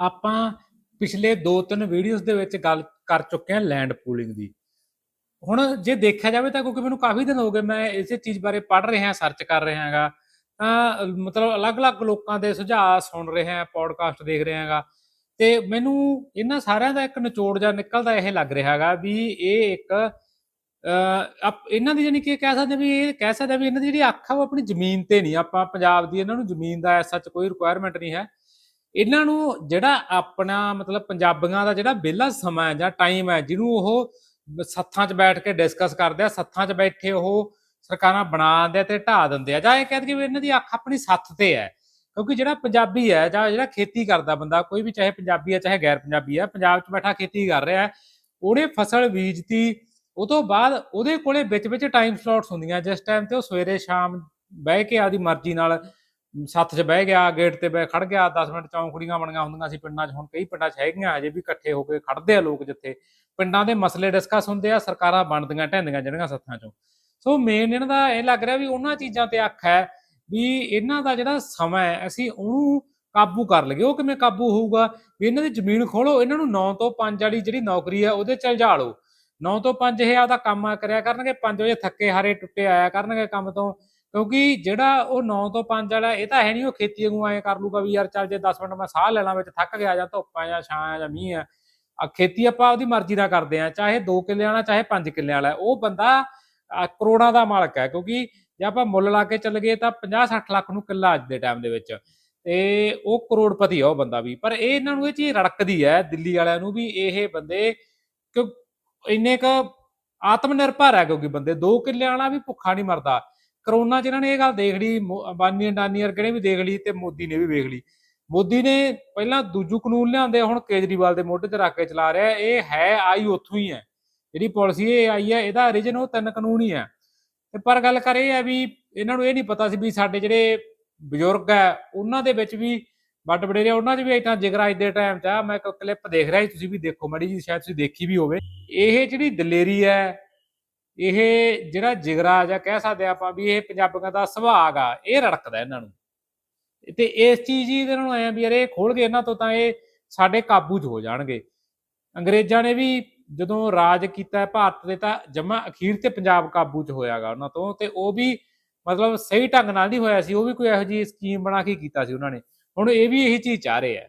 ਆਪਾਂ ਪਿਛਲੇ 2-3 ਵੀਡੀਓਜ਼ ਦੇ ਵਿੱਚ ਗੱਲ ਕਰ ਚੁੱਕੇ ਹਾਂ ਲੈਂਡ ਪੂਲਿੰਗ ਦੀ। ਹੁਣ ਜੇ ਦੇਖਿਆ ਜਾਵੇ ਤਾਂ ਕਿਉਂਕਿ ਮੈਨੂੰ ਕਾਫੀ ਦਿਨ ਹੋ ਗਏ ਮੈਂ ਇਸੇ ਚੀਜ਼ ਬਾਰੇ ਪੜ੍ਹ ਰਿਹਾ ਸਰਚ ਕਰ ਰਿਹਾ ਹੈਗਾ। ਤਾਂ ਮਤਲਬ ਅਲੱਗ-ਅਲੱਗ ਲੋਕਾਂ ਦੇ ਸੁਝਾਅ ਸੁਣ ਰਿਹਾ ਪੋਡਕਾਸਟ ਦੇਖ ਰਿਹਾ ਹੈਗਾ। ਤੇ ਮੈਨੂੰ ਇਹਨਾਂ ਸਾਰਿਆਂ ਦਾ ਇੱਕ ਨਿਚੋੜ ਜਿਹਾ ਨਿਕਲਦਾ ਇਹ ਲੱਗ ਰਿਹਾ ਹੈਗਾ ਵੀ ਇਹ ਇੱਕ ਅ, ਅਪ- ਇਹਨਾਂ ਦੀ ਜਾਨੀ ਕਿ ਕਹਿ ਸਕਦੇ ਵੀ ਇਹ ਕਹਿ ਸਕਦੇ ਵੀ ਇਹਨਾਂ ਦੀ ਜਿਹੜੀ ਅੱਖ ਆ ਉਹ ਆਪਣੀ ਜ਼ਮੀਨ ਤੇ ਨਹੀਂ। ਆਪਾਂ ਪੰਜਾਬ ਦੀ ਇਹਨਾਂ ਨੂੰ ਜ਼ਮੀਨ ਦਾ ਐਸਾ ਚ ਕੋਈ ਰਿਕੁਆਇਰਮੈਂਟ ਨਹੀਂ ਹੈ। ਇਹਨਾਂ ਨੂੰ ਜਿਹੜਾ ਆਪਣਾ ਮਤਲਬ ਪੰਜਾਬੀਆਂ ਦਾ ਜਿਹੜਾ ਵਿਹਲਾ ਸਮਾਂ ਜਾਂ ਟਾਈਮ ਹੈ, ਜਿਹਨੂੰ ਉਹ ਸੱਥਾਂ 'ਚ ਬੈਠ ਕੇ ਡਿਸਕਸ ਕਰਦੇ ਆ, ਸੱਥਾਂ 'ਚ ਬੈਠੇ ਉਹ ਸਰਕਾਰਾਂ ਬਣਾ ਦਿੰਦੇ ਆ ਤੇ ਢਾ ਦਿੰਦੇ ਆ। ਜਾਂ ਇਹ ਕਹਿੰਦੇ ਵੀ ਇਹਨਾਂ ਦੀ ਅੱਖ ਆਪਣੀ ਸੱਥ ਤੇ ਹੈ, ਕਿਉਂਕਿ ਜਿਹੜਾ ਪੰਜਾਬੀ ਹੈ ਜਾਂ ਜਿਹੜਾ ਖੇਤੀ ਕਰਦਾ ਬੰਦਾ, ਕੋਈ ਵੀ ਚਾਹੇ ਪੰਜਾਬੀ ਹੈ, ਚਾਹੇ ਗੈਰ ਪੰਜਾਬੀ ਹੈ, ਪੰਜਾਬ 'ਚ ਬੈਠਾ ਖੇਤੀ ਕਰ ਰਿਹਾ ਹੈ ਉਹਨੇ ਫਸਲ ਬੀਜਤੀ, ਉਹ ਤੋਂ ਬਾਅਦ ਉਹਦੇ ਕੋਲੇ ਵਿੱਚ ਵਿੱਚ ਟਾਈਮ ਸਲੋਟਸ ਹੁੰਦੀਆਂ, ਜਿਸ ਟਾਈਮ ਤੇ ਉਹ ਸਵੇਰੇ ਸ਼ਾਮ ਬਹਿ ਕੇ ਆਦੀ ਮਰਜ਼ੀ ਨਾਲ ਸੱਥ 'ਚ ਬਹਿ ਗਿਆ, ਗੇਟ ਤੇ ਬਹਿ ਖੜ ਗਿਆ 10 ਮਿੰਟ ਚੌਂਕੜੀਆਂ ਬਣੀਆਂ ਹੁੰਦੀਆਂ ਸੀ ਪਿੰਡਾਂ 'ਚ, ਹੁਣ ਕਈ ਪਿੰਡਾਂ 'ਚ ਹੈਗੀਆਂ, ਅਜੇ ਵੀ ਇਕੱਠੇ ਹੋ ਕੇ ਖੜਦੇ ਆ ਲੋਕ ਜਿੱਥੇ। ਪਿੰਡਾਂ ਦੇ ਮਸਲੇ ਡਿਸਕਸ ਹੁੰਦੇ ਆ, ਸਰਕਾਰਾਂ ਬਣਦੀਆਂ ਢਹਿੰਦੀਆਂ ਜਿਹੜੀਆਂ ਸੱਥਾਂ 'ਚੋਂ। ਸੋ ਮੇਨ ਇਹਨਾਂ ਦਾ ਇਹ ਲੱਗ ਰਿਹਾ ਵੀ ਉਹਨਾਂ ਚੀਜ਼ਾਂ ਤੇ ਅੱਖ ਹੈ ਵੀ ਇਹਨਾਂ ਦਾ ਜਿਹੜਾ ਸਮਾਂ ਹੈ, ਅਸੀਂ ਉਹਨੂੰ ਕਾਬੂ ਕਰ ਲਈਏ। ਉਹ ਕਿਵੇਂ ਕਾਬੂ ਹੋਊਗਾ? ਵੀ ਇਹਨਾਂ ਦੀ ਜ਼ਮੀਨ ਖੋਲੋ ਇਹਨਾਂ ਨੂੰ 9 ਤੋਂ 5 ਵਾਲੀ ਜਿਹੜੀ ਨੌਕਰੀ ਹੈ, ਉਹਦੇ ਚ ਜਾ ਲਓ। 9 ਤੋਂ 5 ਇਹ ਆਪਦਾ ਕੰਮ ਕਰਿਆ ਕਰਨਗੇ 5 ਵਜੇ ਥੱਕੇ ਹਾਰੇ ਟੁੱਟੇ ਆਇਆ ਕਰਨਗੇ ਕੰਮ ਤੋਂ। ਕਿਉਂਕਿ ਜਿਹੜਾ ਉਹ 9 ਤੋਂ 5 ਵਾਲਾ, ਇਹ ਤਾਂ ਹੈ ਨਹੀਂ ਉਹ ਖੇਤੀ ਵਾਂਗੂ ਐ ਕਰ ਲੂਗਾ ਵੀ ਯਾਰ ਚੱਲ ਜੇ 10 ਮਿੰਟ ਮੈਂ ਸਾਹ ਲੈ ਲਾਂ ਵਿੱਚ, ਥੱਕ ਗਿਆ ਜਾਂ ਧੁੱਪ ਆ ਜਾਂ ਛਾਂ ਆ ਜਾਂ ਮੀਂਹ ਆ। ਆ ਖੇਤੀ ਆਪਾਂ ਉਹਦੀ ਮਰਜ਼ੀ ਦਾ ਕਰਦੇ ਆ, ਚਾਹੇ 2 ਕਿੱਲੇ ਵਾਲਾ, ਚਾਹੇ 5 ਕਿੱਲੇ ਵਾਲਾ। ਉਹ ਬੰਦਾ ਕਰੋੜਾਂ ਦਾ ਮਾਲਕ ਹੈ, ਕਿਉਂਕਿ ਜੇ ਆਪਾਂ ਮੁੱਲ ਲਾ ਕੇ ਚੱਲ ਗਏ ਤਾਂ 50 60 ਲੱਖ ਨੂੰ ਕਿੱਲਾ ਅੱਜ ਦੇ ਟਾਈਮ ਦੇ ਵਿੱਚ। ਤੇ ਉਹ ਕਰੋੜਪਤੀ ਆ ਉਹ ਬੰਦਾ ਵੀ। ਪਰ ਇਹ ਇਹਨਾਂ ਨੂੰ ਇਹ ਚੀਜ਼ ਰੜਕਦੀ ਹੈ, ਦਿੱਲੀ ਵਾਲਿਆਂ ਨੂੰ ਵੀ ਇਹ ਬੰਦੇ ਕਿ ਇੰਨੇ ਕ ਆਤਮ ਨਿਰਭਰ ਹੈ ਕਿਉਂਕਿ ਬੰਦੇ, ਦੋ ਕਿੱਲਿਆਂ ਵਾਲਾ ਵੀ ਭੁੱਖਾ ਨਹੀਂ ਮਰਦਾ। ਕਰੋਨਾ ਚ ਇਹਨਾਂ ਨੇ ਇਹ ਗੱਲ ਦੇਖ ਲਈ ਅੰਬਾਨੀ ਅੰਡਾਨੀ ਵਰਗੇ ਨੇ ਵੀ ਦੇਖ ਲਈ ਤੇ ਮੋਦੀ ਨੇ ਵੀ ਵੇਖ ਲਈ। ਮੋਦੀ ਨੇ ਪਹਿਲਾਂ ਦੂਜੂ ਕਾਨੂੰਨ ਲਿਆਂਦੇ, ਹੁਣ ਕੇਜਰੀਵਾਲ ਦੇ ਮੋਢੇ ਤੇ ਰੱਖ ਕੇ ਚਲਾ ਰਿਹਾ, ਇਹ ਹੈ, ਆਈ ਉੱਥੋਂ ਹੀ ਹੈ। ਜਿਹੜੀ ਪਾਲਿਸੀ ਇਹ ਆਈ ਹੈ, ਇਹਦਾ ਓਰੀਜਨ ਉਹ ਤਿੰਨ ਕਾਨੂੰਨ ਹੀ ਹੈ। ਤੇ ਪਰ ਗੱਲ ਕਰ ਇਹ ਹੈ ਵੀ ਇਹਨਾਂ ਨੂੰ ਇਹ ਨਹੀਂ ਪਤਾ ਸੀ ਵੀ ਸਾਡੇ ਜਿਹੜੇ ਬਜ਼ੁਰਗ ਹੈ, ਉਹਨਾਂ ਦੇ ਵਿੱਚ ਵੀ ਵੱਡ ਵਡੇਰੇ, ਉਹਨਾਂ 'ਚ ਵੀ ਇਤਾਂ ਜਿਗਰਾ ਅੱਜ ਦੇ ਟਾਈਮ 'ਚ ਆ। ਮੈਂ ਇੱਕ ਕਲਿੱਪ ਦੇਖ ਰਿਹਾ ਸੀ, ਤੁਸੀਂ ਵੀ ਦੇਖੋ, ਮੜੀ ਜੀ ਸ਼ਾਇਦ ਤੁਸੀਂ ਦੇਖੀ ਵੀ ਹੋਵੇ। ਇਹ ਜਿਹੜੀ ਦਲੇਰੀ ਹੈ ਇਹ ਜਿਹੜਾ ਜਿਗਰਾ ਜਾਂ ਕਹਿ ਸਕਦੇ ਆ ਆਪਾਂ ਵੀ ਇਹ ਪੰਜਾਬੀਆਂ ਦਾ ਸੁਭਾਗ ਆ, ਇਹ ਰੜਕਦਾ ਇਹਨਾਂ ਨੂੰ। ਤੇ ਇਸ ਚੀਜ਼ ਹੀ ਇਹਨਾਂ ਨੂੰ ਆਇਆ ਵੀ ਯਾਰ ਇਹ ਖੋਲ ਗਏ ਇਹਨਾਂ ਤੋਂ ਤਾਂ ਇਹ ਸਾਡੇ ਕਾਬੂ 'ਚ ਹੋ ਜਾਣਗੇ। ਅੰਗਰੇਜ਼ਾਂ ਨੇ ਵੀ ਜਦੋਂ ਰਾਜ ਕੀਤਾ ਭਾਰਤ ਦੇ ਤਾਂ ਜਮਾ ਅਖੀਰ ਤੇ ਪੰਜਾਬ ਕਾਬੂ 'ਚ ਹੋਇਆਗਾ ਉਹਨਾਂ ਤੋਂ, ਤੇ ਉਹ ਵੀ ਮਤਲਬ ਸਹੀ ਢੰਗ ਨਾਲ ਨਹੀਂ ਹੋਇਆ ਸੀ, ਉਹ ਵੀ ਕੋਈ ਇਹੋ ਜਿਹੀ ਸਕੀਮ ਬਣਾ ਕੇ ਕੀਤਾ ਸੀ ਉਹਨਾਂ ਨੇ। ਹੁਣ ਇਹ ਵੀ ਇਹੀ ਚੀਜ਼ ਚਾਹ ਰਹੇ ਆ।